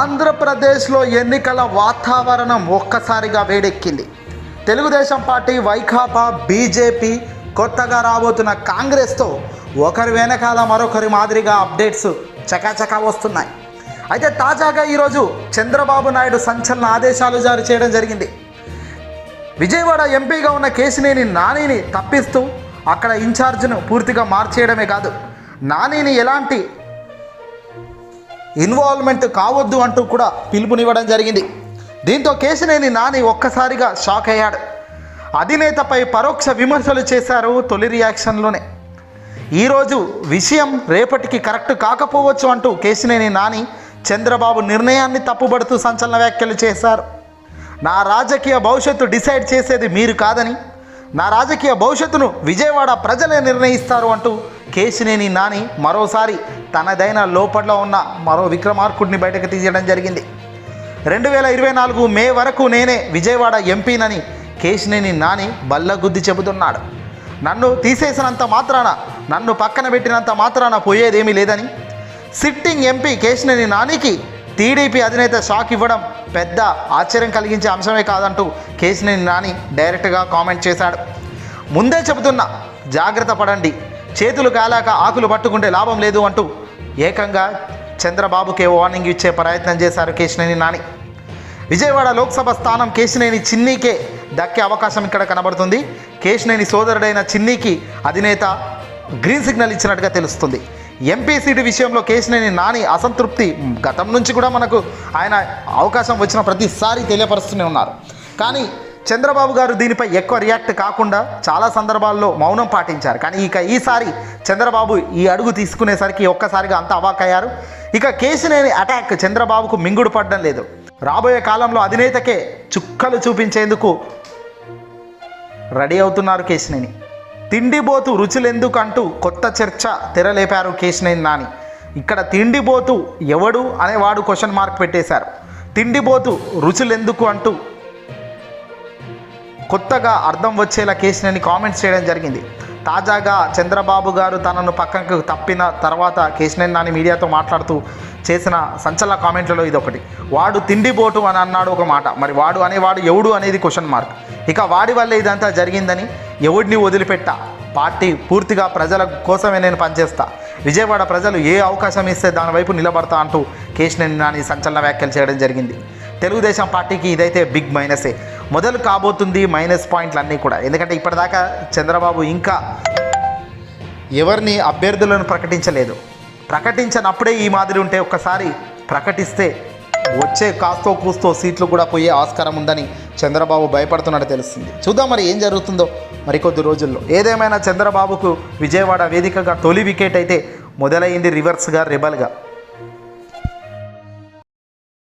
ఆంధ్రప్రదేశ్లో ఎన్నికల వాతావరణం ఒక్కసారిగా వేడెక్కింది. తెలుగుదేశం పార్టీ వైకాపా బీజేపీ కొత్తగా రాబోతున్న కాంగ్రెస్తో ఒకరి వెనకాల మరొకరి మాదిరిగా అప్డేట్స్ చకాచకా వస్తున్నాయి. అయితే తాజాగా ఈరోజు చంద్రబాబు నాయుడు సంచలన ఆదేశాలు జారీ చేయడం జరిగింది. విజయవాడ ఎంపీగా ఉన్న కేశినేని నానిని తప్పిస్తూ అక్కడ ఇన్ఛార్జ్ను పూర్తిగా మార్చేయడమే కాదు నానిని ఎలాంటి ఇన్వాల్వ్మెంట్ కావద్దు అంటూ కూడా పిలుపునివ్వడం జరిగింది. దీంతో కేశినేని నాని ఒక్కసారిగా షాక్ అయ్యాడు. అధినేతపై పరోక్ష విమర్శలు చేశారు తొలి రియాక్షన్లోనే. ఈరోజు విషయం రేపటికి కరెక్ట్ కాకపోవచ్చు అంటూ కేశినేని నాని చంద్రబాబు నిర్ణయాన్ని తప్పుబడుతూ సంచలన వ్యాఖ్యలు చేశారు. నా రాజకీయ భవిష్యత్తు డిసైడ్ చేసేది మీరు కాదని నా రాజకీయ భవిష్యత్తును విజయవాడ ప్రజలే నిర్ణయిస్తారు అంటూ కేశినేని నాని మరోసారి తనదైన లోపల ఉన్న మరో విక్రమార్కుడిని బయటకు తీయడం జరిగింది. రెండు వేల ఇరవై నాలుగు మే వరకు నేనే విజయవాడ ఎంపీనని కేశినేని నాని బల్లగుద్ది చెబుతున్నాడు. నన్ను తీసేసినంత మాత్రాన నన్ను పక్కన పెట్టినంత మాత్రాన పోయేదేమీ లేదని సిట్టింగ్ ఎంపీ కేశినేని నానికి టీడీపీ అధినేత షాక్ ఇవ్వడం పెద్ద ఆశ్చర్యం కలిగించే అంశమే కాదంటూ కేశినేని నాని డైరెక్ట్గా కామెంట్ చేశాడు. ముందే చెబుతున్నా జాగ్రత్త పడండి. చేతులు కాలాక ఆకులు పట్టుకుంటే లాభం లేదు అంటూ ఏకంగా చంద్రబాబుకే వార్నింగ్ ఇచ్చే ప్రయత్నం చేశారు కేశినేని నాని. విజయవాడ లోక్సభ స్థానం కేశినేని చిన్నీకే దక్కే అవకాశం ఇక్కడ కనబడుతుంది. కేశినేని సోదరుడైన చిన్నీకి అధినేత గ్రీన్ సిగ్నల్ ఇచ్చినట్టుగా తెలుస్తుంది. ఎంపీ సీటు విషయంలో కేశినేని నాని అసంతృప్తి గతం నుంచి కూడా మనకు ఆయన అవకాశం వచ్చిన ప్రతిసారి తెలియపరుస్తూనే ఉన్నారు. కానీ చంద్రబాబు గారు దీనిపై ఎక్కువ రియాక్ట్ కాకుండా చాలా సందర్భాల్లో మౌనం పాటించారు. కానీ ఇక ఈసారి చంద్రబాబు ఈ అడుగు తీసుకునేసరికి ఒక్కసారిగా అంత అవాకయ్యారు ఇక కేశినేని అటాక్ చంద్రబాబుకు మింగుడు పడడం లేదు. రాబోయే కాలంలో అధినేతకే చుక్కలు చూపించేందుకు రెడీ అవుతున్నారు కేశినేని. తిండిబోతు రుచులెందుకు అంటూ కొత్త చర్చ తెరలేపారు కేశినేని నాని. ఇక్కడ తిండిబోతు ఎవడు అనేవాడు క్వశ్చన్ మార్క్ పెట్టేశారు. తిండిబోతు రుచులెందుకు అంటూ కొత్తగా అర్థం వచ్చేలా కేసీఆర్ని కామెంట్స్ చేయడం జరిగింది. తాజాగా చంద్రబాబు గారు తనను పక్కకు తప్పిన తర్వాత కేశినేని నాని మీడియాతో మాట్లాడుతూ చేసిన సంచలన కామెంట్లలో ఇది ఒకటి వాడు తిండిబోటు అని అన్నాడు ఒక మాట. మరి వాడు అనేవాడు ఎవడు అనేది క్వశ్చన్ మార్క్. ఇక వాడి వల్ల ఇదంతా జరిగిందని ఎవడిని వదిలిపెట్టా? పార్టీ పూర్తిగా ప్రజల కోసమే నేను పనిచేస్తా. విజయవాడ ప్రజలు ఏ అవకాశం ఇస్తే దాని వైపు నిలబడతా అంటూ కేశినేని నాని సంచలన వ్యాఖ్యలు చేయడం జరిగింది. తెలుగుదేశం పార్టీకి ఇదైతే బిగ్ మైనసే. మొదలు కాబోతుంది మైనస్ పాయింట్లు అన్నీ కూడా. ఎందుకంటే ఇప్పటిదాకా చంద్రబాబు ఇంకా ఎవరిని అభ్యర్థులను ప్రకటించలేదు. ప్రకటించినప్పుడే ఈ మాదిరి ఉంటే ఒక్కసారి ప్రకటిస్తే వచ్చే కాస్తో కూస్తో సీట్లు కూడా పోయే ఆస్కారం ఉందని చంద్రబాబు భయపడుతున్నట్టు తెలుస్తుంది. చూద్దాం మరి ఏం జరుగుతుందో మరికొద్ది రోజుల్లో. ఏదేమైనా చంద్రబాబుకు విజయవాడ వేదికగా తొలి వికెట్ అయితే మొదలైంది రివర్స్గా రెబల్గా.